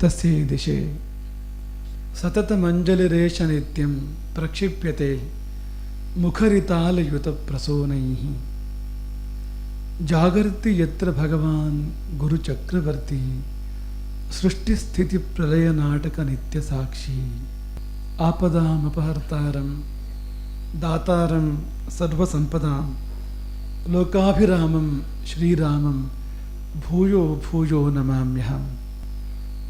తస్య దిశే సతతమంజలిరేష నిత్యం ప్రక్షిప్యతే ముఖరితాలయుత ప్రసూనై జాగర్తి ఎత్ర భగవాన్ గురు చక్రవర్తి సృష్టి స్థితి ప్రళయ నాటక నిత్య సాక్షి ఆపదామపహర్తారం దాతారం సర్వసంపదాం లోకాభిరామం శ్రీరామం భూయో భూయో నమామ్యహం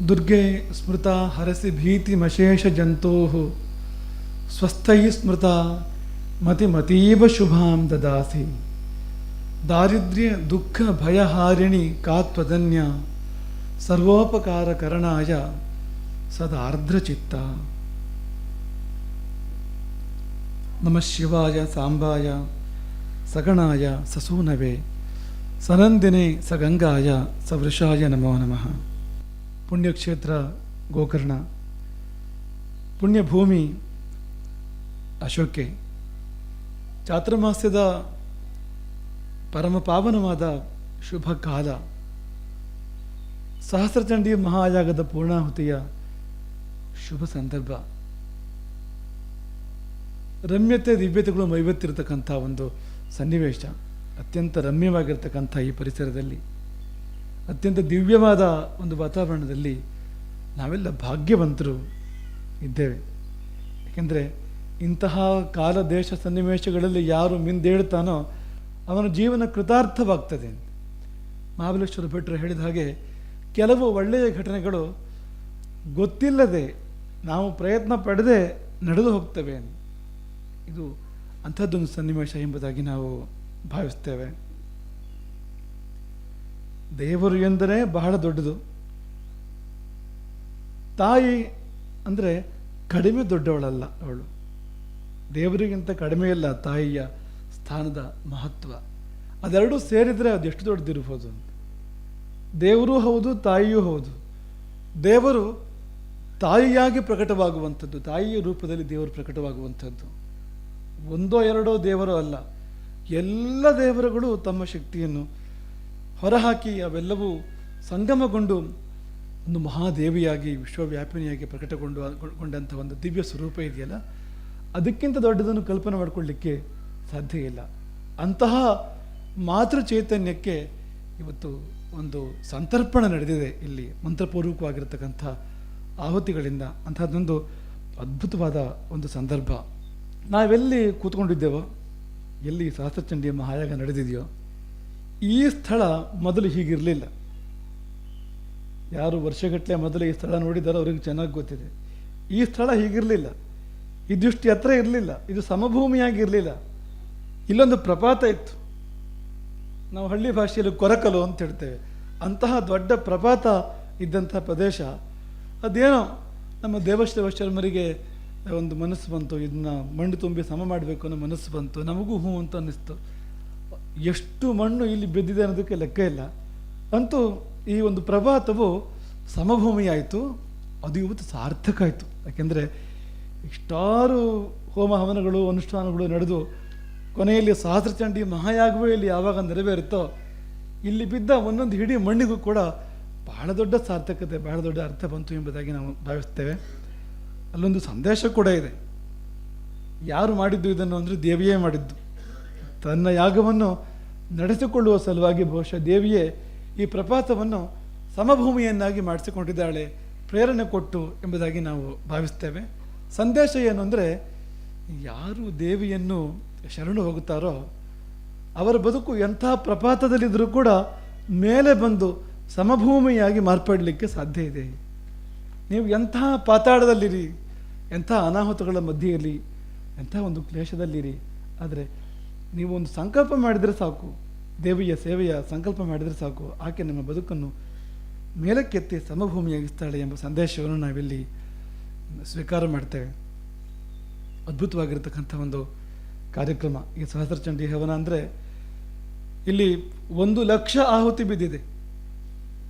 दुर्गे स्मृता हरसि भीतिमशेषजनो स्वस्थ स्मृता मतिमतीव शुभां ददासि। दारिद्र्यदुःखभयहारिणि कात्वदन्या सर्वोपकार करणाय सदार्द्रचित्ता। नम शिवाय, सांबाय, सगणाय, ससूनवे सनंदिने सगंगाय सवृषाय नमो नमः। ಪುಣ್ಯಕ್ಷೇತ್ರ ಗೋಕರ್ಣ. ಪುಣ್ಯಭೂಮಿ ಅಶೋಕೆ. ಚಾತುರ್ಮಾಸ್ಯದ ಪರಮ ಪಾವನವಾದ ಶುಭ ಕಾಲ. ಸಹಸ್ರಚಂಡಿ ಮಹಾಯಾಗದ ಪೂರ್ಣಾಹುತಿಯ ಶುಭ ಸಂದರ್ಭ. ರಮ್ಯತೆ ದಿವ್ಯತೆಗಳು ಮೈವತ್ತಿರತಕ್ಕಂಥ ಒಂದು ಸನ್ನಿವೇಶ. ಅತ್ಯಂತ ರಮ್ಯವಾಗಿರ್ತಕ್ಕಂಥ ಈ ಪರಿಸರದಲ್ಲಿ. ಅತ್ಯಂತ ದಿವ್ಯವಾದ ಒಂದು ವಾತಾವರಣದಲ್ಲಿ ನಾವೆಲ್ಲ ಭಾಗ್ಯವಂತರು ಇದ್ದೇವೆ. ಏಕೆಂದರೆ ಇಂತಹ ಕಾಲ ದೇಶ ಸನ್ನಿವೇಶಗಳಲ್ಲಿ ಯಾರು ಮಿಂದೇಳ್ತಾನೋ ಅವನ ಜೀವನ ಕೃತಾರ್ಥವಾಗ್ತದೆ ಮಹಾಬಲೇಶ್ವರ ಭಟ್ರು ಹೇಳಿದ ಹಾಗೆ ಕೆಲವು ಒಳ್ಳೆಯ ಘಟನೆಗಳು ಗೊತ್ತಿಲ್ಲದೆ ನಾವು ಪ್ರಯತ್ನ ಪಡೆದೇ ನಡೆದು ಹೋಗ್ತವೆ ಇದು ಅಂಥದ್ದೊಂದು ಸನ್ನಿವೇಶ ಎಂಬುದಾಗಿ ನಾವು ಭಾವಿಸ್ತೇವೆ. ದೇವರು ಎಂದರೆ ಬಹಳ ದೊಡ್ಡದು. ತಾಯಿ ಅಂದರೆ ಕಡಿಮೆ ದೊಡ್ಡವಳಲ್ಲ ಅವಳು. ದೇವರಿಗಿಂತ ಕಡಿಮೆ ಇಲ್ಲ ತಾಯಿಯ ಸ್ಥಾನದ ಮಹತ್ವ. ಅದೆರಡೂ ಸೇರಿದರೆ ಅದು ಎಷ್ಟು ದೊಡ್ಡದಿರ್ಬೋದು ಅಂತ. ದೇವರೂ ಹೌದು, ತಾಯಿಯೂ ಹೌದು. ದೇವರು ತಾಯಿಯಾಗಿ ಪ್ರಕಟವಾಗುವಂಥದ್ದು, ತಾಯಿಯ ರೂಪದಲ್ಲಿ ದೇವರು ಪ್ರಕಟವಾಗುವಂಥದ್ದು. ಒಂದೋ ಎರಡೋ ದೇವರು ಅಲ್ಲ. ಎಲ್ಲ ದೇವರುಗಳು ತಮ್ಮ ಶಕ್ತಿಯನ್ನು ಹೊರಹಾಕಿ ಅವೆಲ್ಲವೂ ಸಂಗಮಗೊಂಡು ಒಂದು ಮಹಾದೇವಿಯಾಗಿ, ವಿಶ್ವವ್ಯಾಪಿನಿಯಾಗಿ ಪ್ರಕಟಗೊಂಡು ಕೊಂಡಂಥ ಒಂದು ದಿವ್ಯ ಸ್ವರೂಪ ಇದೆಯಲ್ಲ? ಅದಕ್ಕಿಂತ ದೊಡ್ಡದನ್ನು ಕಲ್ಪನೆ ಮಾಡಿಕೊಳ್ಳಿಕ್ಕೆ ಸಾಧ್ಯ ಇಲ್ಲ. ಅಂತಹ ಮಾತೃ ಚೈತನ್ಯಕ್ಕೆ ಇವತ್ತು ಒಂದು ಸಂತರ್ಪಣೆ ನಡೆದಿದೆ ಇಲ್ಲಿ. ಮಂತ್ರಪೂರ್ವಕವಾಗಿರ್ತಕ್ಕಂಥ ಆಹುತಿಗಳಿಂದ ಅಂತಹದ್ದೊಂದು ಅದ್ಭುತವಾದ ಒಂದು ಸಂದರ್ಭ. ನಾವೆಲ್ಲಿ ಕೂತ್ಕೊಂಡಿದ್ದೇವೋ, ಎಲ್ಲಿ ಸಹಸ್ರಚಂಡಿಯ ಮಹಾಯಾಗ ನಡೆದಿದೆಯೋ ಈ ಸ್ಥಳ ಮೊದಲು ಹೀಗಿರಲಿಲ್ಲ. ಯಾರು ವರ್ಷಗಟ್ಟಲೆ ಮೊದಲು ಈ ಸ್ಥಳ ನೋಡಿದಾರೋ ಅವ್ರಿಗೆ ಚೆನ್ನಾಗಿ ಗೊತ್ತಿದೆ. ಈ ಸ್ಥಳ ಹೀಗಿರಲಿಲ್ಲ. ಇದಿಷ್ಟು ಎತ್ತರ ಇರಲಿಲ್ಲ. ಇದು ಸಮಭೂಮಿಯಾಗಿರಲಿಲ್ಲ. ಇಲ್ಲೊಂದು ಪ್ರಪಾತ ಇತ್ತು. ನಾವು ಹಳ್ಳಿ ಭಾಷೆಯಲ್ಲಿ ಕೊರಕಲು ಅಂತ ಹೇಳ್ತೇವೆ. ಅಂತಹ ದೊಡ್ಡ ಪ್ರಪಾತ ಇದ್ದಂಥ ಪ್ರದೇಶ. ಅದೇನೋ ನಮ್ಮ ದೇವಶ್ರವ ಶರ್ಮರಿಗೆ ಒಂದು ಮನಸ್ಸು ಬಂತು. ಇದನ್ನ ಮಣ್ಣು ತುಂಬಿ ಸಮ ಮಾಡಬೇಕು ಅನ್ನೋ ಮನಸ್ಸು ಬಂತು. ನಮಗೂ ಹ್ಞೂ ಅಂತ ಅನ್ನಿಸ್ತು. ಎಷ್ಟು ಮಣ್ಣು ಇಲ್ಲಿ ಬಿದ್ದಿದೆ ಅನ್ನೋದಕ್ಕೆ ಲೆಕ್ಕ ಇಲ್ಲ. ಅಂತೂ ಈ ಒಂದು ಪ್ರಭಾತವು ಸಮಭೂಮಿಯಾಯಿತು, ಅದು ಇವತ್ತು ಸಾರ್ಥಕ ಆಯಿತು ಯಾಕೆಂದರೆ ಇಷ್ಟಾರು ಹೋಮ ಹವನಗಳು ಅನುಷ್ಠಾನಗಳು ನಡೆದು ಕೊನೆಯಲ್ಲಿ ಸಹಸ್ರಚಂಡಿ ಮಹಾಯಾಗವೇ ಇಲ್ಲಿ ಯಾವಾಗ ನೆರವೇರುತ್ತೋ, ಇಲ್ಲಿ ಬಿದ್ದ ಒಂದೊಂದು ಹಿಡಿ ಮಣ್ಣಿಗೂ ಕೂಡ ಬಹಳ ದೊಡ್ಡ ಸಾರ್ಥಕತೆ, ಬಹಳ ದೊಡ್ಡ ಅರ್ಥ ಬಂತು ಎಂಬುದಾಗಿ ನಾವು ಭಾವಿಸ್ತೇವೆ. ಅಲ್ಲೊಂದು ಸಂದೇಶ ಕೂಡ ಇದೆ. ಯಾರು ಮಾಡಿದ್ದು ಇದನ್ನು ಅಂದರೆ ದೇವಿಯೇ ಮಾಡಿದ್ದು. ತನ್ನ ಯಾಗವನ್ನು ನಡೆಸಿಕೊಳ್ಳುವ ಸಲುವಾಗಿ ಬಹುಶಃ ದೇವಿಯೇ ಈ ಪ್ರಪಾತವನ್ನು ಸಮಭೂಮಿಯನ್ನಾಗಿ ಮಾಡಿಸಿಕೊಂಡಿದ್ದಾಳೆ, ಪ್ರೇರಣೆ ಕೊಟ್ಟು ಎಂಬುದಾಗಿ ನಾವು ಭಾವಿಸ್ತೇವೆ. ಸಂದೇಶ ಏನು ಅಂದರೆ, ಯಾರು ದೇವಿಯನ್ನು ಶರಣು ಹೋಗುತ್ತಾರೋ, ಅವರ ಬದುಕು ಎಂಥ ಪ್ರಪಾತದಲ್ಲಿದ್ದರೂ ಕೂಡ ಮೇಲೆ ಬಂದು ಸಮಭೂಮಿಯಾಗಿ ಮಾರ್ಪಡಲಿಕ್ಕೆ ಸಾಧ್ಯ ಇದೆ. ನೀವು ಎಂಥ ಪಾತಾಳದಲ್ಲಿರಿ, ಎಂಥ ಅನಾಹುತಗಳ ಮಧ್ಯೆಯಲ್ಲಿ, ಎಂಥ ಒಂದು ಕ್ಲೇಶದಲ್ಲಿರಿ, ಆದರೆ ನೀವು ಒಂದು ಸಂಕಲ್ಪ ಮಾಡಿದರೆ ಸಾಕು. ದೇವಿಯ ಸೇವೆಯ ಸಂಕಲ್ಪ ಮಾಡಿದರೆ ಸಾಕು. ಆಕೆ ನಮ್ಮ ಬದುಕನ್ನು ಮೇಲಕ್ಕೆತ್ತಿ ಸಮಭೂಮಿಯಾಗಿಸ್ತಾಳೆ ಎಂಬ ಸಂದೇಶವನ್ನು ನಾವಿಲ್ಲಿ ಸ್ವೀಕಾರ ಮಾಡ್ತೇವೆ. ಅದ್ಭುತವಾಗಿರ್ತಕ್ಕಂಥ ಒಂದು ಕಾರ್ಯಕ್ರಮ. ಈ ಸಹಸ್ರಚಂಡಿ ಹವನ ಅಂದರೆ ಇಲ್ಲಿ ಒಂದು ಲಕ್ಷ ಆಹುತಿ ಬಿದ್ದಿದೆ.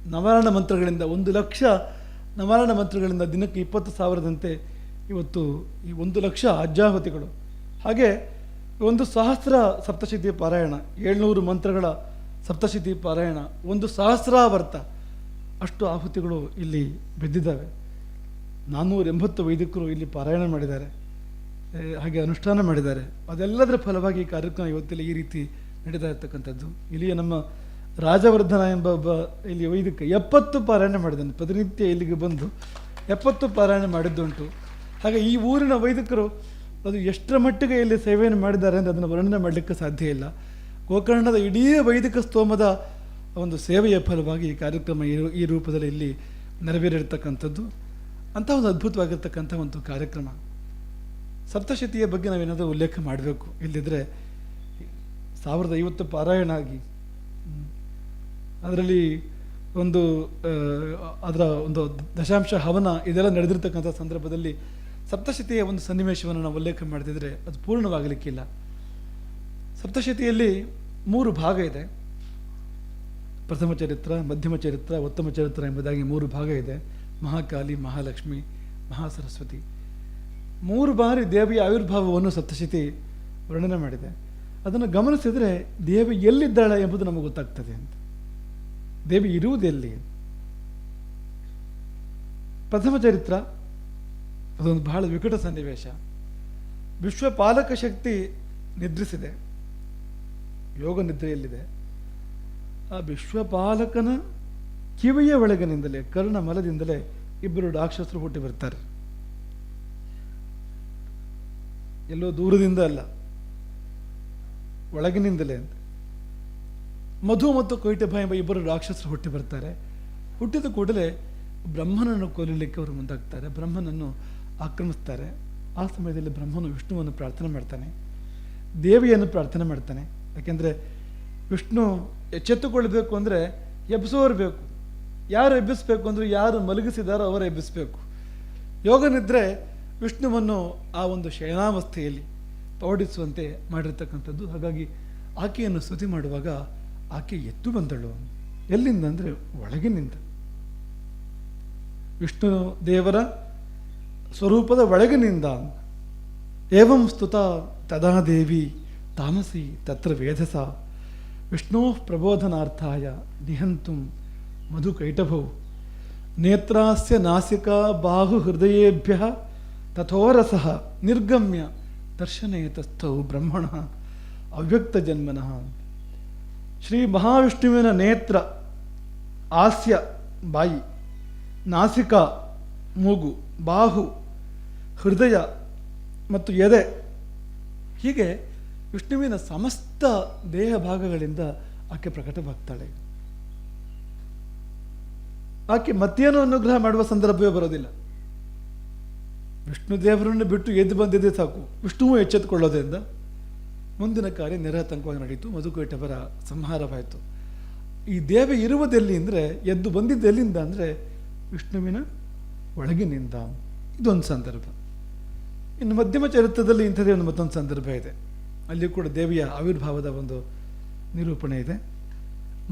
ನವಾರಣ ಮಂತ್ರಗಳಿಂದ ಒಂದು ಲಕ್ಷ, ನವಾರಣ ಮಂತ್ರಗಳಿಂದ ದಿನಕ್ಕೆ ಇಪ್ಪತ್ತು ಸಾವಿರದಂತೆ ಇವತ್ತು ಈ ಒಂದು ಲಕ್ಷ ಅಜ್ಜಾಹುತಿಗಳು ಹಾಗೆ ಒಂದು ಸಹಸ್ರ ಸಪ್ತಶತಿ ಪಾರಾಯಣ, ಏಳ್ನೂರು ಮಂತ್ರಗಳ ಸಪ್ತಶತಿ ಪಾರಾಯಣ, ಒಂದು ಸಹಸ್ರಾವರ್ತ. ಅಷ್ಟು ಆಹುತಿಗಳು ಇಲ್ಲಿ ಬಿದ್ದಿದ್ದಾವೆ. ನಾನ್ನೂರ ಎಂಬತ್ತು ವೈದಿಕರು ಇಲ್ಲಿ ಪಾರಾಯಣ ಮಾಡಿದ್ದಾರೆ. ಹಾಗೆ ಅನುಷ್ಠಾನ ಮಾಡಿದ್ದಾರೆ. ಅದೆಲ್ಲದರ ಫಲವಾಗಿ ಈ ಕಾರ್ಯಕ್ರಮ ಇವತ್ತಿಲ್ಲಿ ಈ ರೀತಿ ನಡೀತಾ ಇರ್ತಕ್ಕಂಥದ್ದು. ಇಲ್ಲಿಯ ನಮ್ಮ ರಾಜವರ್ಧನ ಎಂಬ ಒಬ್ಬ ಇಲ್ಲಿ ವೈದಿಕ ಎಪ್ಪತ್ತು ಪಾರಾಯಣ ಮಾಡಿದ್ದಾನೆ. ಪ್ರತಿನಿತ್ಯ ಇಲ್ಲಿಗೆ ಬಂದು ಎಪ್ಪತ್ತು ಪಾರಾಯಣ ಮಾಡಿದ್ದುಂಟು. ಹಾಗೆ ಈ ಊರಿನ ವೈದಿಕರು ಅದು ಎಷ್ಟರ ಮಟ್ಟಿಗೆ ಇಲ್ಲಿ ಸೇವೆಯನ್ನು ಮಾಡಿದ್ದಾರೆ ಅಂತ ಅದನ್ನು ವರ್ಣನೆ ಮಾಡಲಿಕ್ಕೆ ಸಾಧ್ಯ ಇಲ್ಲ. ಗೋಕರ್ಣದ ಇಡೀ ವೈದಿಕ ಸ್ತೋಮದ ಒಂದು ಸೇವೆಯ ಫಲವಾಗಿ ಈ ಕಾರ್ಯಕ್ರಮ ಈ ರೂಪದಲ್ಲಿ ಇಲ್ಲಿ ನೆರವೇರಿರ್ತಕ್ಕಂಥದ್ದು. ಅಂಥ ಒಂದು ಅದ್ಭುತವಾಗಿರ್ತಕ್ಕಂಥ ಒಂದು ಕಾರ್ಯಕ್ರಮ. ಸಪ್ತಶತಿಯ ಬಗ್ಗೆ ನಾವೇನಾದರೂ ಉಲ್ಲೇಖ ಮಾಡಬೇಕು. ಇಲ್ಲಿದ್ದರೆ ಸಾವಿರದ ಐವತ್ತು ಪಾರಾಯಣ ಆಗಿ ಅದರಲ್ಲಿ ಒಂದು ಅದರ ಒಂದು ದಶಾಂಶ ಹವನ ಇದೆಲ್ಲ ನಡೆದಿರ್ತಕ್ಕಂಥ ಸಂದರ್ಭದಲ್ಲಿ ಸಪ್ತಶತಿಯ ಒಂದು ಸನ್ನಿವೇಶವನ್ನು ನಾವು ಉಲ್ಲೇಖ ಮಾಡ್ತಿದ್ರೆ ಅದು ಪೂರ್ಣವಾಗಲಿಕ್ಕಿಲ್ಲ. ಸಪ್ತಶತಿಯಲ್ಲಿ ಮೂರು ಭಾಗ ಇದೆ. ಪ್ರಥಮ ಚರಿತ್ರ, ಮಧ್ಯಮ ಚರಿತ್ರ, ಉತ್ತಮ ಚರಿತ್ರ ಎಂಬುದಾಗಿ ಮೂರು ಭಾಗ ಇದೆ. ಮಹಾಕಾಲಿ, ಮಹಾಲಕ್ಷ್ಮಿ, ಮಹಾಸರಸ್ವತಿ. ಮೂರು ಬಾರಿ ದೇವಿಯ ಆವಿರ್ಭಾವವನ್ನು ಸಪ್ತಶತಿ ವರ್ಣನೆ ಮಾಡಿದೆ. ಅದನ್ನು ಗಮನಿಸಿದರೆ ದೇವಿ ಎಲ್ಲಿದ್ದಾಳೆ ಎಂಬುದು ನಮಗೆ ಗೊತ್ತಾಗ್ತದೆ ಅಂತ. ದೇವಿ ಇರುವುದೆಲ್ಲಿ ಪ್ರಥಮ ಚರಿತ್ರ ಅದೊಂದು ಬಹಳ ವಿಕಟ ಸನ್ನಿವೇಶ. ವಿಶ್ವಪಾಲಕ ಶಕ್ತಿ ನಿದ್ರಿಸಿದೆ. ಯೋಗ ನಿದ್ರೆಯಲ್ಲಿದೆ. ಆ ವಿಶ್ವಪಾಲಕನ ಕಿವಿಯ ಒಳಗಿನಿಂದಲೇ, ಕರ್ಣ ಮಲದಿಂದಲೇ ಇಬ್ಬರು ರಾಕ್ಷಸರು ಹುಟ್ಟಿ ಬರ್ತಾರೆ. ಎಲ್ಲೋ ದೂರದಿಂದ ಅಲ್ಲ, ಒಳಗಿನಿಂದಲೇ ಅಂತ. ಮಧು ಮತ್ತು ಕೊಯ್ಟಭ ಎಂಬ ಇಬ್ಬರು ರಾಕ್ಷಸರು ಹುಟ್ಟಿ ಬರ್ತಾರೆ. ಹುಟ್ಟಿದ ಕೂಡಲೇ ಬ್ರಹ್ಮನನ್ನು ಕೊಲ್ಲಲಿಕ್ಕೆ ಅವರು ಮುಂದಾಗ್ತಾರೆ. ಬ್ರಹ್ಮನನ್ನು ಆಕ್ರಮಿಸ್ತಾರೆ. ಆ ಸಮಯದಲ್ಲಿ ಬ್ರಹ್ಮನು ವಿಷ್ಣುವನ್ನು ಪ್ರಾರ್ಥನೆ ಮಾಡ್ತಾನೆ. ದೇವಿಯನ್ನು ಪ್ರಾರ್ಥನೆ ಮಾಡ್ತಾನೆ. ಯಾಕೆಂದರೆ ವಿಷ್ಣು ಎಚ್ಚೆತ್ತುಕೊಳ್ಬೇಕು ಅಂದರೆ ಎಬ್ಬಿಸೋರು ಬೇಕು. ಯಾರು ಎಬ್ಬಿಸಬೇಕು ಅಂದರೆ ಯಾರು ಮಲಗಿಸಿದಾರೋ ಅವರು ಎಬ್ಬಿಸಬೇಕು. ಯೋಗನಿದ್ರೆ ವಿಷ್ಣುವನ್ನು ಆ ಒಂದು ಶಯನಾವಸ್ಥೆಯಲ್ಲಿ ಪೌಡಿಸುವಂತೆ ಮಾಡಿರ್ತಕ್ಕಂಥದ್ದು. ಹಾಗಾಗಿ ಆಕೆಯನ್ನು ಸ್ತುತಿ ಮಾಡುವಾಗ ಆಕೆ ಎದ್ದು ಬಂದಳು. ಎಲ್ಲಿಂದ ಅಂದರೆ ಒಳಗಿನಿಂದ. ವಿಷ್ಣು ದೇವರ ಸ್ವರೂಪದ ಒಳಗಿನಿಂದ ಏವಂ ಸ್ತುತ ತದಾ ದೇವಿ ತಾಮಸಿ ತತ್ರ ವೇಧಸ ವಿಷ್ಣೋ ಪ್ರಬೋಧನಾರ್ಥಾಯ ನಿಹಂತು ಮಧುಕೈಟಭೌ ನೇತ್ರಾಸ್ಯ ನಾಸಿಕ ಬಾಹು ಹೃದಯೇಭ್ಯ ತಥೋರಸ ನಿರ್ಗಮ್ಯ ದರ್ಶನೇತಸ್ಥೌ ಬ್ರಹ್ಮಣ ಅವ್ಯಕ್ತ ಜನ್ಮನಃ. ಶ್ರೀ ಮಹಾವಿಷ್ಣುವಿನ ನೇತ್ರ ಆಸ್ಯ ಬಾಯಿ ನಾಸಿಕ ಮೂಗು ಬಾಹು ಹೃದಯ ಮತ್ತು ಎದೆ. ಹೀಗೆ ವಿಷ್ಣುವಿನ ಸಮಸ್ತ ದೇಹ ಭಾಗಗಳಿಂದ ಆಕೆ ಪ್ರಕಟವಾಗ್ತಾಳೆ. ಆಕೆ ಮತ್ತೇನು ಅನುಗ್ರಹ ಮಾಡುವ ಸಂದರ್ಭವೇ ಬರೋದಿಲ್ಲ. ವಿಷ್ಣು ದೇವರನ್ನು ಬಿಟ್ಟು ಎದ್ದು ಬಂದಿದ್ದೆ ಸಾಕು. ವಿಷ್ಣುವು ಎಚ್ಚೆತ್ತುಕೊಳ್ಳೋದ್ರಿಂದ ಮುಂದಿನ ಕಾರ್ಯ ನಿರಹತಂಕವಾಗಿ ನಡೆಯಿತು ಮಧುಕೇಟವರ ಸಂಹಾರವಾಯಿತು. ಈ ದೇವಿ ಇರುವುದೆಲ್ಲಿ ಅಂದರೆ ಎದ್ದು ಬಂದಿದ್ದೆಲ್ಲಿಂದ ಅಂದರೆ ವಿಷ್ಣುವಿನ ಒಳಗಿನಿಂದ. ಇದೊಂದು ಸಂದರ್ಭ. ಇನ್ನು ಮಧ್ಯಮ ಚರಿತ್ರದಲ್ಲಿ ಇಂಥದೇ ಒಂದು ಮತ್ತೊಂದು ಸಂದರ್ಭ ಇದೆ. ಅಲ್ಲಿ ಕೂಡ ದೇವಿಯ ಆವಿರ್ಭಾವದ ಒಂದು ನಿರೂಪಣೆ ಇದೆ.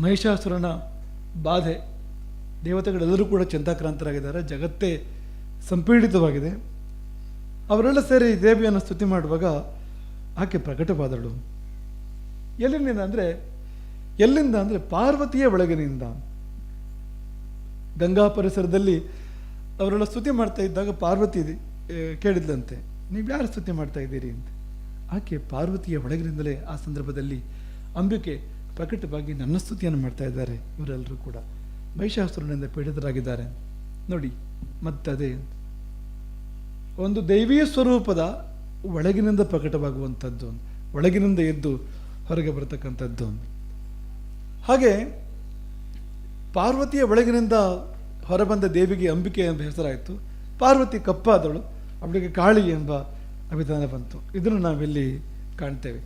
ಮಹಿಷಾಸುರನ ಬಾಧೆ, ದೇವತೆಗಳೆಲ್ಲರೂ ಕೂಡ ಚಿಂತಾಕ್ರಾಂತರಾಗಿದ್ದಾರೆ. ಜಗತ್ತೇ ಸಂಪೀಡಿತವಾಗಿದೆ. ಅವರೆಲ್ಲ ಸೇರಿ ದೇವಿಯನ್ನು ಸ್ತುತಿ ಮಾಡುವಾಗ ಆಕೆ ಪ್ರಕಟವಾದಳು. ಎಲ್ಲಿಂದ ಅಂದರೆ ಎಲ್ಲಿಂದ ಅಂದರೆ ಪಾರ್ವತಿಯ ಒಳಗಿನಿಂದ. ಗಂಗಾ ಪರಿಸರದಲ್ಲಿ ಅವರೆಲ್ಲ ಸ್ತುತಿ ಮಾಡ್ತಾ ಇದ್ದಾಗ ಪಾರ್ವತಿ ಕೇಳಿದ್ಲಂತೆ. ನೀವು ಯಾರು ಸ್ತುತಿ ಮಾಡ್ತಾ ಇದ್ದೀರಿ ಅಂತ. ಆಕೆ ಪಾರ್ವತಿಯ ಒಳಗಿನಿಂದಲೇ ಆ ಸಂದರ್ಭದಲ್ಲಿ ಅಂಬಿಕೆ ಪ್ರಕಟವಾಗಿ ನನ್ನ ಸ್ತುತಿಯನ್ನು ಮಾಡ್ತಾ ಇದ್ದಾರೆ. ಇವರೆಲ್ಲರೂ ಕೂಡ ಮಹಿಷಾಸುರನಿಂದ ಪೀಡಿತರಾಗಿದ್ದಾರೆ ನೋಡಿ, ಮತ್ತದೇ ಒಂದು ದೈವೀಯ ಸ್ವರೂಪದ ಒಳಗಿನಿಂದ ಪ್ರಕಟವಾಗುವಂಥದ್ದು ಒಳಗಿನಿಂದ ಎದ್ದು ಹೊರಗೆ ಬರತಕ್ಕಂಥದ್ದು ಹಾಗೆ ಪಾರ್ವತಿಯ ಒಳಗಿನಿಂದ ಹೊರಬಂದ ದೇವಿಗೆ ಅಂಬಿಕೆ ಎಂಬ ಹೆಸರಾಯಿತು. ಪಾರ್ವತಿ ಕಪ್ಪಾದಳು. ಅವಳಿಗೆ ಕಾಳಿ ಎಂಬ ಅಭಿಧಾನ ಬಂತು. ಇದನ್ನು ನಾವಿಲ್ಲಿ ಕಾಣ್ತೇವೆ.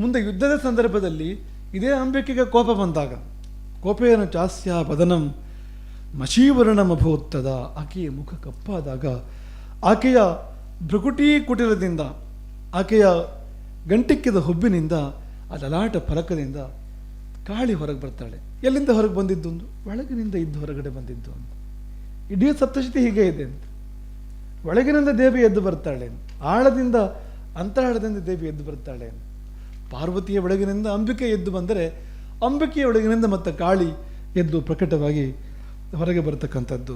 ಮುಂದೆ ಯುದ್ಧದ ಸಂದರ್ಭದಲ್ಲಿ ಇದೇ ಅಂಬಿಕೆಗೆ ಕೋಪ ಬಂದಾಗ ಕೋಪೆಯನ್ನು ಚಾಸ್ಯ ಬದನಂ ಮಶೀವರ್ಣಮಭೂತ್ತದ ಆಕೆಯ ಮುಖ ಕಪ್ಪಾದಾಗ ಆಕೆಯ ಭ್ರಕುಟಿ ಕುಟಿಲದಿಂದ ಆಕೆಯ ಗಂಟಿಕ್ಕಿದ ಹುಬ್ಬಿನಿಂದ, ಆ ಲಲಾಟ ಫಲಕದಿಂದ ಕಾಳಿ ಹೊರಗೆ ಬರ್ತಾಳೆ. ಎಲ್ಲಿಂದ ಹೊರಗೆ ಬಂದಿದ್ದು? ಒಂದು ಒಳಗಿನಿಂದ ಇದ್ದು ಹೊರಗಡೆ ಬಂದಿದ್ದು ಅಂತ ಇಡೀ ಸಪ್ತಶತಿ ಹೀಗೆ ಇದೆ ಅಂತ. ಒಳಗಿನಿಂದ ದೇವಿ ಎದ್ದು ಬರ್ತಾಳೆ. ಆಳದಿಂದ, ಅಂತರಾಳದಿಂದ ದೇವಿ ಎದ್ದು ಬರ್ತಾಳೆ. ಪಾರ್ವತಿಯ ಒಳಗಿನಿಂದ ಅಂಬಿಕೆ ಎದ್ದು ಬಂದರೆ, ಅಂಬಿಕೆಯ ಒಳಗಿನಿಂದ ಮತ್ತೆ ಕಾಳಿ ಎದ್ದು ಪ್ರಕಟವಾಗಿ ಹೊರಗೆ ಬರತಕ್ಕಂಥದ್ದು.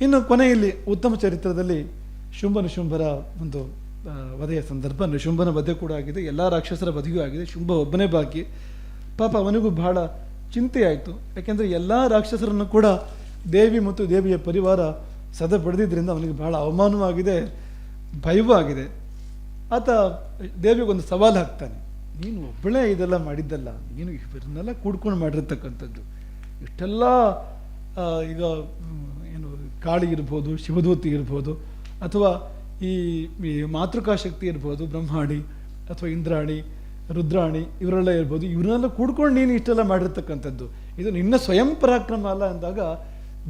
ಇನ್ನು ಕೊನೆಯಲ್ಲಿ ಉತ್ತಮ ಚರಿತ್ರದಲ್ಲಿ ಶುಂಭನ ಶುಂಭರ ಒಂದು ವಧೆಯ ಸಂದರ್ಭ. ಶುಂಭನ ವಧೆ ಕೂಡ ಆಗಿದೆ. ಎಲ್ಲ ರಾಕ್ಷಸರ ವಧೆಯೂ ಆಗಿದೆ. ಶುಂಭ ಒಬ್ಬನೇ ಬಾಕಿ. ಪಾಪ ಅವನಿಗೂ ಬಹಳ ಚಿಂತೆ ಆಯಿತು ಯಾಕೆಂದರೆ ಎಲ್ಲ ರಾಕ್ಷಸರನ್ನು ಕೂಡ ದೇವಿ ಮತ್ತು ದೇವಿಯ ಪರಿವಾರ ಸದ ಬಡಿದಿದ್ದರಿಂದ ಅವನಿಗೆ ಬಹಳ ಅವಮಾನವಾಗಿದೆ ಭಯವೂ ಆಗಿದೆ ಆತ ದೇವಿಗೊಂದು ಸವಾಲು ಹಾಕ್ತಾನೆ, ನೀನು ಒಬ್ಬಳೇ ಇದೆಲ್ಲ ಮಾಡಿದ್ದಲ್ಲ, ನೀನು ಇವರನ್ನೆಲ್ಲ ಕೂಡ್ಕೊಂಡು ಮಾಡಿರ್ತಕ್ಕಂಥದ್ದು. ಇಷ್ಟೆಲ್ಲ ಈಗ, ಏನು, ಕಾಳಿ ಇರ್ಬೋದು ಶಿವದೂತಿ ಇರ್ಬೋದು, ಅಥವಾ ಈ ಈ ಮಾತೃಕಾ ಶಕ್ತಿ ಇರ್ಬೋದು, ಬ್ರಹ್ಮಾಣಿ, ಅಥವಾ ಇಂದ್ರಾಣಿ, ರುದ್ರಾಣಿ, ಇವರೆಲ್ಲ ಇರ್ಬೋದು, ಇವರನ್ನೆಲ್ಲ ಕೂಡ್ಕೊಂಡು ನೀನು ಇಷ್ಟೆಲ್ಲ ಮಾಡಿರ್ತಕ್ಕಂಥದ್ದು. ಇದು ನಿನ್ನ ಸ್ವಯಂ ಪರಾಕ್ರಮ ಅಲ್ಲ ಅಂದಾಗ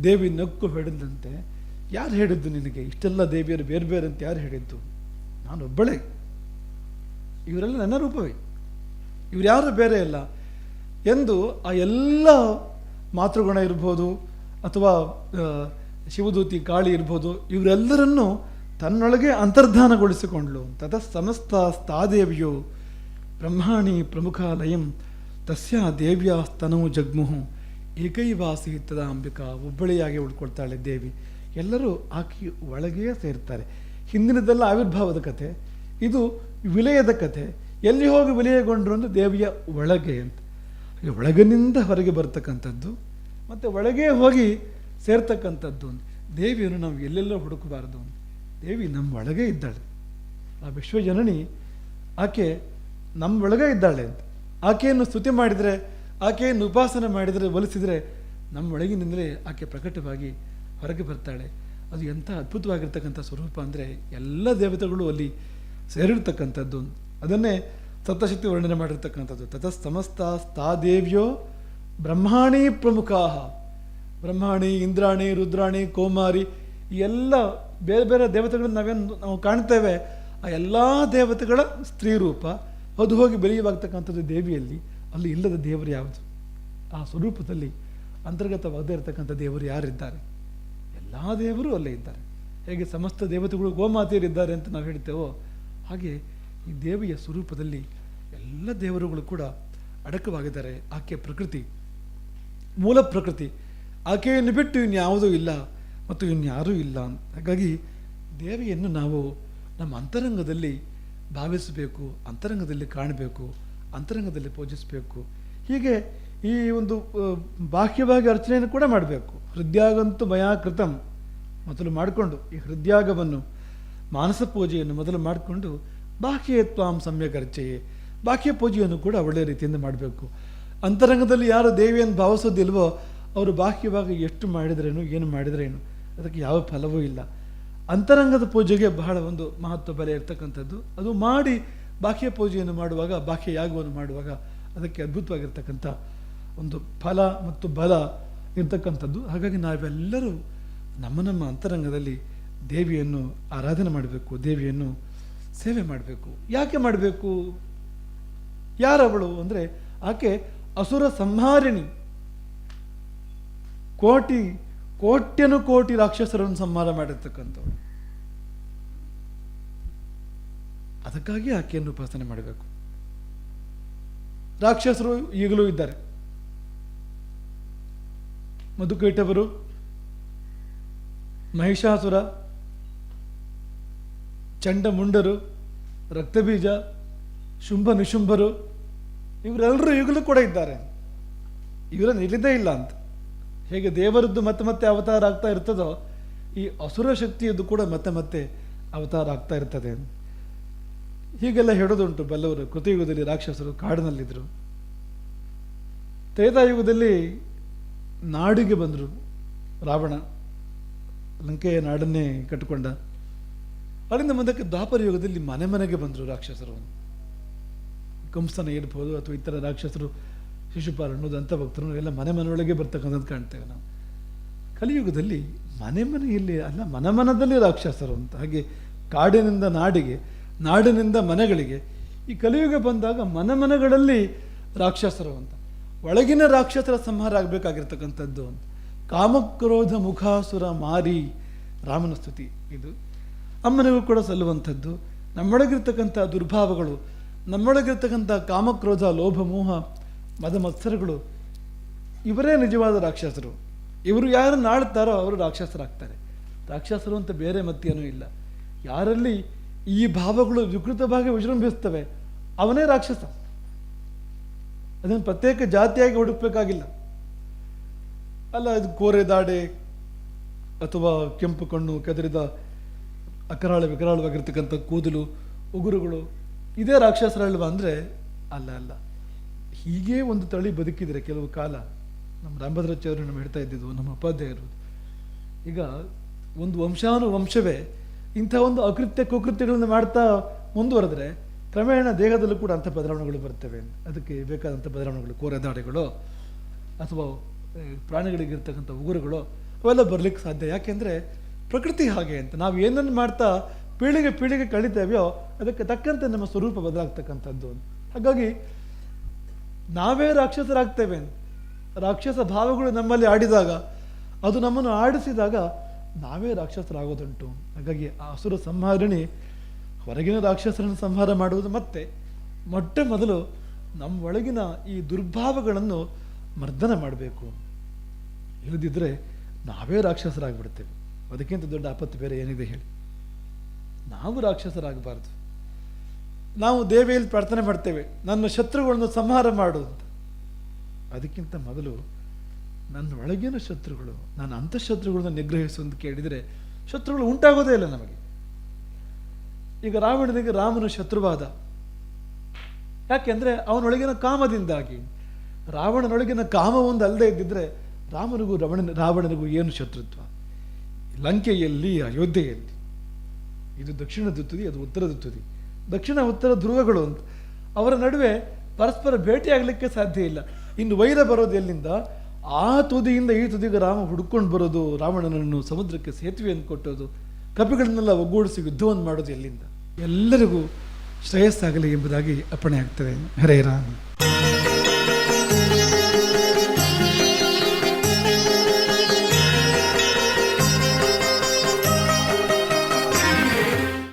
ದೇವಿ ನಕ್ಕು ಹೇಳಿದಂತೆ ಯಾರು ಹೇಳಿದ್ದು ನಿನಗೆ? ಇಷ್ಟೆಲ್ಲ ದೇವಿಯರು ಬೇರೆ ಬೇರೆ ಅಂತ ಯಾರು ಹೇಳಿದ್ದು? ನಾನೊಬ್ಬಳೇ ಇವರೆಲ್ಲ ನನ್ನ ರೂಪವೇ. ಇವ್ರು ಯಾರು ಬೇರೆ ಇಲ್ಲ. ಎಂದು ಆ ಎಲ್ಲ ಮಾತೃಗುಣ ಇರ್ಬೋದು, ಅಥವಾ ಶಿವದೂತಿ ಕಾಳಿ ಇರ್ಬೋದು, ಇವರೆಲ್ಲರನ್ನೂ ತನ್ನೊಳಗೆ ಅಂತರ್ಧಾನಗೊಳಿಸಿಕೊಂಡ್ಲು ತತ ಸಮಸ್ತ ಸ್ಥಾದೇವಿಯು ಬ್ರಹ್ಮಾಣಿ ಪ್ರಮುಖಾಲಯಂ ತಸ್ಯ ದೇವಿಯ ಸ್ತನವು ಜಗ್ಮುಹು. ಏಕೈವಾಸಿ ತದ ಅಂಬಿಕಾ ಒಬ್ಬಳೆಯಾಗಿ ಉಳ್ಕೊಳ್ತಾಳೆ ದೇವಿ. ಎಲ್ಲರೂ ಆಕೆ ಒಳಗೇ ಸೇರ್ತಾರೆ. ಹಿಂದಿನದೆಲ್ಲ ಆವಿರ್ಭಾವದ ಕಥೆ, ಇದು ವಿಲಯದ ಕಥೆ. ಎಲ್ಲಿ ಹೋಗಿ ವಿಲಯಗೊಂಡ್ರು ಅಂದ್ರೆ ದೇವಿಯ ಒಳಗೆ ಅಂತ. ಒಳಗಿನಿಂದ ಹೊರಗೆ ಬರ್ತಕ್ಕಂಥದ್ದು, ಮತ್ತು ಒಳಗೆ ಹೋಗಿ ಸೇರ್ತಕ್ಕಂಥದ್ದು ಅಂತ. ದೇವಿಯನ್ನು ನಾವು ಎಲ್ಲೆಲ್ಲೋ ಹುಡುಕಬಾರದು ಅಂತ. ದೇವಿ ನಮ್ಮ ಒಳಗೆ ಇದ್ದಾಳೆ. ಆ ವಿಶ್ವಜನನಿ ಆಕೆ ನಮ್ಮ ಒಳಗೆ ಇದ್ದಾಳೆ ಅಂತ. ಆಕೆಯನ್ನು ಸ್ತುತಿ ಮಾಡಿದರೆ, ಆಕೆಯನ್ನು ಉಪಾಸನೆ ಮಾಡಿದರೆ, ಒಲಿಸಿದರೆ ನಮ್ಮ ಒಳಗಿನಿಂದಲೇ ಆಕೆ ಪ್ರಕಟವಾಗಿ ಹೊರಗೆ ಬರ್ತಾಳೆ. ಅದು ಎಂಥ ಅದ್ಭುತವಾಗಿರ್ತಕ್ಕಂಥ ಸ್ವರೂಪ ಅಂದರೆ ಎಲ್ಲ ದೇವತೆಗಳು ಅಲ್ಲಿ ಸೇರಿರ್ತಕ್ಕಂಥದ್ದು. ಅದನ್ನೇ ಸಪ್ತಶಕ್ತಿ ವರ್ಣನೆ ಮಾಡಿರ್ತಕ್ಕಂಥದ್ದು. ತತ ಸಮಸ್ತ ಸ್ಥಾದೇವ್ಯೋ ಬ್ರಹ್ಮಾಣಿ ಪ್ರಮುಖಾಹ. ಬ್ರಹ್ಮಾಣಿ, ಇಂದ್ರಾಣಿ, ರುದ್ರಾಣಿ, ಕೋಮಾರಿ ಈ ಎಲ್ಲ ಬೇರೆ ಬೇರೆ ದೇವತೆಗಳನ್ನು ನಾವೇನು ನಾವು ಕಾಣ್ತೇವೆ, ಆ ಎಲ್ಲ ದೇವತೆಗಳ ಸ್ತ್ರೀ ರೂಪ. ಅದು ಹೋಗಿ ಬೆಳೆಯುವಾಗ್ತಕ್ಕಂಥದ್ದು ದೇವಿಯಲ್ಲಿ. ಅಲ್ಲಿ ಇಲ್ಲದ ದೇವರು ಯಾವುದು? ಆ ಸ್ವರೂಪದಲ್ಲಿ ಅಂತರ್ಗತವಾಗದೇ ಇರತಕ್ಕಂಥ ದೇವರು ಯಾರಿದ್ದಾರೆ? ಎಲ್ಲ ದೇವರು ಅಲ್ಲೇ ಇದ್ದಾರೆ. ಹೇಗೆ ಸಮಸ್ತ ದೇವತೆಗಳು ಗೋಮಾತೆಯರಿದ್ದಾರೆ ಅಂತ ನಾವು ಹೇಳ್ತೇವೋ, ಹಾಗೆ ಈ ದೇವಿಯ ಸ್ವರೂಪದಲ್ಲಿ ಎಲ್ಲ ದೇವರುಗಳು ಕೂಡ ಅಡಕವಾಗಿದ್ದಾರೆ. ಆಕೆಯ ಪ್ರಕೃತಿ, ಮೂಲ ಪ್ರಕೃತಿ. ಆಕೆಯನ್ನು ಬಿಟ್ಟು ಇನ್ಯಾವುದೂ ಇಲ್ಲ ಮತ್ತು ಇನ್ಯಾರೂ ಇಲ್ಲ ಹಾಗಾಗಿ ದೇವಿಯನ್ನು ನಾವು ನಮ್ಮ ಅಂತರಂಗದಲ್ಲಿ ಭಾವಿಸಬೇಕು, ಅಂತರಂಗದಲ್ಲಿ ಕಾಣಬೇಕು, ಅಂತರಂಗದಲ್ಲಿ ಪೂಜಿಸಬೇಕು. ಹೀಗೆ ಈ ಒಂದು ಬಾಹ್ಯವಾಗಿ ಅರ್ಚನೆಯನ್ನು ಕೂಡ ಮಾಡಬೇಕು. ಹೃದಯಾಗಂತೂ ಮಯಾ ಕೃತಂ ಮೊದಲು ಮಾಡಿಕೊಂಡು, ಈ ಹೃದಯಾಗವನ್ನು ಮಾನಸ ಪೂಜೆಯನ್ನು ಮೊದಲು ಮಾಡಿಕೊಂಡು ಬಾಹ್ಯತ್ವಾಂ ಸಮ್ಯಕ್ ಅರ್ಚೆಯೇ. ಬಾಹ್ಯ ಪೂಜೆಯನ್ನು ಕೂಡ ಒಳ್ಳೆಯ ರೀತಿಯಿಂದ ಮಾಡಬೇಕು. ಅಂತರಂಗದಲ್ಲಿ ಯಾರು ದೇವಿಯನ್ನು ಭಾವಿಸೋದಿಲ್ವೋ, ಅವರು ಬಾಹ್ಯವಾಗಿ ಎಷ್ಟು ಮಾಡಿದ್ರೇನು, ಏನು ಮಾಡಿದ್ರೇನು, ಅದಕ್ಕೆ ಯಾವ ಫಲವೂ ಇಲ್ಲ. ಅಂತರಂಗದ ಪೂಜೆಗೆ ಬಹಳ ಒಂದು ಮಹತ್ವ ಬೆಲೆ ಇರ್ತಕ್ಕಂಥದ್ದು. ಅದು ಮಾಡಿ ಬಾಹ್ಯ ಪೂಜೆಯನ್ನು ಮಾಡುವಾಗ, ಬಾಹ್ಯ ಯಾಗವನ್ನು ಮಾಡುವಾಗ ಅದಕ್ಕೆ ಅದ್ಭುತವಾಗಿರ್ತಕ್ಕಂಥ ಒಂದು ಫಲ ಮತ್ತು ಬಲ ಇರ್ತಕ್ಕಂಥದ್ದು. ಹಾಗಾಗಿ ನಾವೆಲ್ಲರೂ ನಮ್ಮ ನಮ್ಮ ಅಂತರಂಗದಲ್ಲಿ ದೇವಿಯನ್ನು ಆರಾಧನೆ ಮಾಡಬೇಕು, ದೇವಿಯನ್ನು ಸೇವೆ ಮಾಡಬೇಕು. ಯಾಕೆ ಮಾಡಬೇಕು? ಯಾರವಳು ಅಂದರೆ ಆಕೆ ಅಸುರ ಸಂಹಾರಿಣಿ. ಕೋಟಿ, ಕೋಟ್ಯನು ಕೋಟಿ ರಾಕ್ಷಸರನ್ನು ಸಂಹಾರ ಮಾಡಿರ್ತಕ್ಕಂಥವಳು. ಅದಕ್ಕಾಗಿ ಆಕೆಯನ್ನು ಉಪಾಸನೆ ಮಾಡಬೇಕು. ರಾಕ್ಷಸರು ಈಗಲೂ ಇದ್ದಾರೆ. ಮಧುಕೈಟವರು, ಮಹಿಷಾಸುರ, ಚಂಡಮುಂಡರು, ರಕ್ತಬೀಜ, ಶುಂಭ ನಿಶುಂಭರು, ಇವರೆಲ್ಲರೂ ಈಗಲೂ ಕೂಡ ಇದ್ದಾರೆ. ಇವರ ನಿಲ್ಲದೇ ಇಲ್ಲ ಅಂತ. ಹೇಗೆ ದೇವರದ್ದು ಮತ್ತೆ ಮತ್ತೆ ಅವತಾರ ಆಗ್ತಾ ಇರ್ತದೋ, ಈ ಅಸುರ ಶಕ್ತಿಯದ್ದು ಕೂಡ ಮತ್ತೆ ಮತ್ತೆ ಅವತಾರ ಆಗ್ತಾ ಇರ್ತದೆ. ಹೀಗೆಲ್ಲ ಹೇಳೋದುಂಟು ಬಲ್ಲವರು. ಕೃತಯುಗದಲ್ಲಿ ರಾಕ್ಷಸರು ಕಾಡಿನಲ್ಲಿದ್ದರು. ತ್ರೇತಾಯುಗದಲ್ಲಿ ನಾಡಿಗೆ ಬಂದರು. ರಾವಣ ಲಂಕೆಯ ನಾಡನ್ನೇ ಕಟ್ಟಿಕೊಂಡ. ಅಲ್ಲಿಂದ ಮುಂದಕ್ಕೆ ದ್ವಾಪರ ಯುಗದಲ್ಲಿ ಮನೆ ಮನೆಗೆ ಬಂದರು ರಾಕ್ಷಸರು. ಕಂಸನ ಇರ್ಬೋದು ಅಥವಾ ಇತರ ರಾಕ್ಷಸರು ಶಿಶುಪಾಲನು ದಂತಭಕ್ತರು ಎಲ್ಲ ಮನೆ ಮನೆಯೊಳಗೆ ಬರ್ತಕ್ಕಂಥದ್ದು ಕಾಣ್ತೇವೆ ನಾವು. ಕಲಿಯುಗದಲ್ಲಿ ಮನೆ ಮನೆಯಲ್ಲಿ ಅಲ್ಲ, ಮನ ಮನದಲ್ಲಿ ರಾಕ್ಷಸರು ಅಂತ. ಹಾಗೆ ಕಾಡಿನಿಂದ ನಾಡಿಗೆ, ನಾಡಿನಿಂದ ಮನೆಗಳಿಗೆ ಈ ಕಲಿಯುಗ ಬಂದಾಗ ಮನೆ ಮನೆಗಳಲ್ಲಿ ರಾಕ್ಷಸರು ಅಂತ. ಒಳಗಿನ ರಾಕ್ಷಸರ ಸಂಹಾರ ಆಗಬೇಕಾಗಿರ್ತಕ್ಕಂಥದ್ದು ಕಾಮಕ್ರೋಧ ಮುಖಾಸುರ ಮಾರಿ ರಾಮನ ಸ್ತುತಿ ಇದು. ಅಮ್ಮನಿಗೂ ಕೂಡ ಸಲ್ಲುವಂಥದ್ದು. ನಮ್ಮೊಳಗಿರ್ತಕ್ಕಂಥ ದುರ್ಭಾವಗಳು, ನಮ್ಮೊಳಗಿರ್ತಕ್ಕಂಥ ಕಾಮಕ್ರೋಧ, ಲೋಭ, ಮೋಹ ಮದ ಮತ್ಸರಗಳು ಇವರೇ ನಿಜವಾದ ರಾಕ್ಷಸರು. ಇವರು ಯಾರು ನಾಳ್ತಾರೋ ಅವರು ರಾಕ್ಷಸರಾಗ್ತಾರೆ. ರಾಕ್ಷಸರು ಅಂತ ಬೇರೆ ಮತ್ತೇನೂ ಇಲ್ಲ. ಯಾರಲ್ಲಿ ಈ ಭಾವಗಳು ವಿಕೃತವಾಗಿ ವಿಜೃಂಭಿಸ್ತವೆ, ಅವನೇ ರಾಕ್ಷಸ. ಅದನ್ನು ಪ್ರತ್ಯೇಕ ಜಾತಿಯಾಗಿ ಹುಡುಕ್ಬೇಕಾಗಿಲ್ಲ. ಅಲ್ಲ, ಇದು ಕೋರೆ ದಾಡೆ ಅಥವಾ ಕೆಂಪು ಕಣ್ಣು ಕೆದರಿದ ಅಕರಾಳ ವಿಕರಾಳವಾಗಿರ್ತಕ್ಕಂಥ ಕೂದಲು, ಉಗುರುಗಳು, ಇದೇ ರಾಕ್ಷಸರಲ್ವಾ ಅಂದರೆ ಅಲ್ಲ ಅಲ್ಲ. ಹೀಗೆ ಒಂದು ತಳಿ ಬದುಕಿದರೆ ಕೆಲವು ಕಾಲ ನಮ್ಮ ರಾಮಭದ್ರಾಚಾರ್ಯರು ನಮ್ಮ ಹೇಳ್ತಾ ಇದ್ದಿದ್ದು, ನಮ್ಮ ಉಪಾಧ್ಯಾಯರು. ಈಗ ಒಂದು ವಂಶಾನು ವಂಶವೇ ಇಂಥ ಒಂದು ಅಕೃತ್ಯ ಕುಕೃತ್ಯಗಳನ್ನು ಮಾಡ್ತಾ ಮುಂದುವರೆದ್ರೆ ಕ್ರಮೇಣ ದೇಹದಲ್ಲೂ ಕೂಡ ಅಂಥ ಬದಲಾವಣೆಗಳು ಬರ್ತವೆ. ಅದಕ್ಕೆ ಬೇಕಾದಂಥ ಬದಲಾವಣೆಗಳು ಕೋರೆದಾಡೆಗಳು ಅಥವಾ ಪ್ರಾಣಿಗಳಿಗಿರ್ತಕ್ಕಂಥ ಉಗುರುಗಳು, ಅವೆಲ್ಲ ಬರಲಿಕ್ಕೆ ಸಾಧ್ಯ. ಯಾಕೆಂದರೆ ಪ್ರಕೃತಿ ಹಾಗೆ ಅಂತ. ನಾವು ಏನನ್ನು ಮಾಡ್ತಾ ಪೀಳಿಗೆ ಪೀಳಿಗೆ ಕಳಿತೇವೆಯೋ, ಅದಕ್ಕೆ ತಕ್ಕಂತೆ ನಮ್ಮ ಸ್ವರೂಪ ಬದಲಾಗ್ತಕ್ಕಂಥದ್ದು. ಹಾಗಾಗಿ ನಾವೇ ರಾಕ್ಷಸರಾಗ್ತೇವೆ. ರಾಕ್ಷಸ ಭಾವಗಳು ನಮ್ಮಲ್ಲಿ ಆಡಿದಾಗ, ಅದು ನಮ್ಮನ್ನು ಆಡಿಸಿದಾಗ ನಾವೇ ರಾಕ್ಷಸರಾಗೋದುಂಟು. ಹಾಗಾಗಿ ಆ ಅಸುರ ಸಂಹಾರಣಿ ಹೊರಗಿನ ರಾಕ್ಷಸರನ್ನು ಸಂಹಾರ ಮಾಡುವುದು ಮತ್ತೆ ಮೊಟ್ಟ ಮೊದಲು ನಮ್ಮ ಒಳಗಿನ ಈ ದುರ್ಭಾವಗಳನ್ನು ಮರ್ದನ ಮಾಡಬೇಕು. ಇಲ್ಲದಿದ್ದರೆ ನಾವೇ ರಾಕ್ಷಸರಾಗ್ಬಿಡ್ತೇವೆ. ಅದಕ್ಕಿಂತ ದೊಡ್ಡ ಆಪತ್ತು ಬೇರೆ ಏನಿದೆ ಹೇಳಿ. ನಾವು ರಾಕ್ಷಸರಾಗಬಾರ್ದು. ನಾವು ದೇವೆಯಲ್ಲಿ ಪ್ರಾರ್ಥನೆ ಮಾಡ್ತೇವೆ. ನನ್ನ ಶತ್ರುಗಳನ್ನು ಸಂಹಾರ ಮಾಡು ಅಂತ. ಅದಕ್ಕಿಂತ ಮೊದಲು ನನ್ನ ಒಳಗಿನ ಶತ್ರುಗಳು, ನನ್ನ ಅಂತಃಶತ್ರುಗಳನ್ನ ನಿಗ್ರಹಿಸು ಅಂತ ಕೇಳಿದರೆ ಶತ್ರುಗಳು ಉಂಟಾಗೋದೇ ಇಲ್ಲ ನಮಗೆ. ಈಗ ರಾವಣನಿಗೆ ರಾಮನ ಶತ್ರುವಾದ. ಯಾಕೆಂದ್ರೆ ಅವನೊಳಗಿನ ಕಾಮದಿಂದಾಗಿ. ರಾವಣನೊಳಗಿನ ಕಾಮ ಒಂದು ಅಲ್ಲದೆ ಇದ್ದಿದ್ರೆ ರಾಮನಿಗೂ ರವಣನ ರಾವಣನಿಗೂ ಏನು ಶತ್ರುತ್ವ? ಲಂಕೆಯಲ್ಲಿ, ಅಯೋಧ್ಯೆಯಲ್ಲಿ. ಇದು ದಕ್ಷಿಣದ ತುದಿ ಅದು ಉತ್ತರದ ತುದಿ ದಕ್ಷಿಣ, ಉತ್ತರ ಧ್ರುವಗಳು ಅಂತ. ಅವರ ನಡುವೆ ಪರಸ್ಪರ ಭೇಟಿಯಾಗಲಿಕ್ಕೆ ಸಾಧ್ಯ ಇಲ್ಲ. ಇನ್ನು ವೈರ ಬರೋದು ಎಲ್ಲಿಂದ? ಆ ತುದಿಯಿಂದ ಈ ತುದಿಗೆ ರಾಮ ಹುಡ್ಕೊಂಡು ಬರೋದು ರಾವಣನನ್ನು ಸಮುದ್ರಕ್ಕೆ ಸೇತುವೆಯನ್ನು ಕೊಟ್ಟೋದು ಕಪಿಗಳನ್ನೆಲ್ಲ ಒಗ್ಗೂಡಿಸಿ ಯುದ್ಧವನ್ನು ಮಾಡೋದು ಎಲ್ಲಿಂದ? ಎಲ್ಲರಿಗೂ ಶ್ರೇಯಸ್ಸಾಗಲಿ ಎಂಬುದಾಗಿ ಅಪ್ಪಣೆ ಆಗ್ತದೆ ಹರೇ ರಾಮ.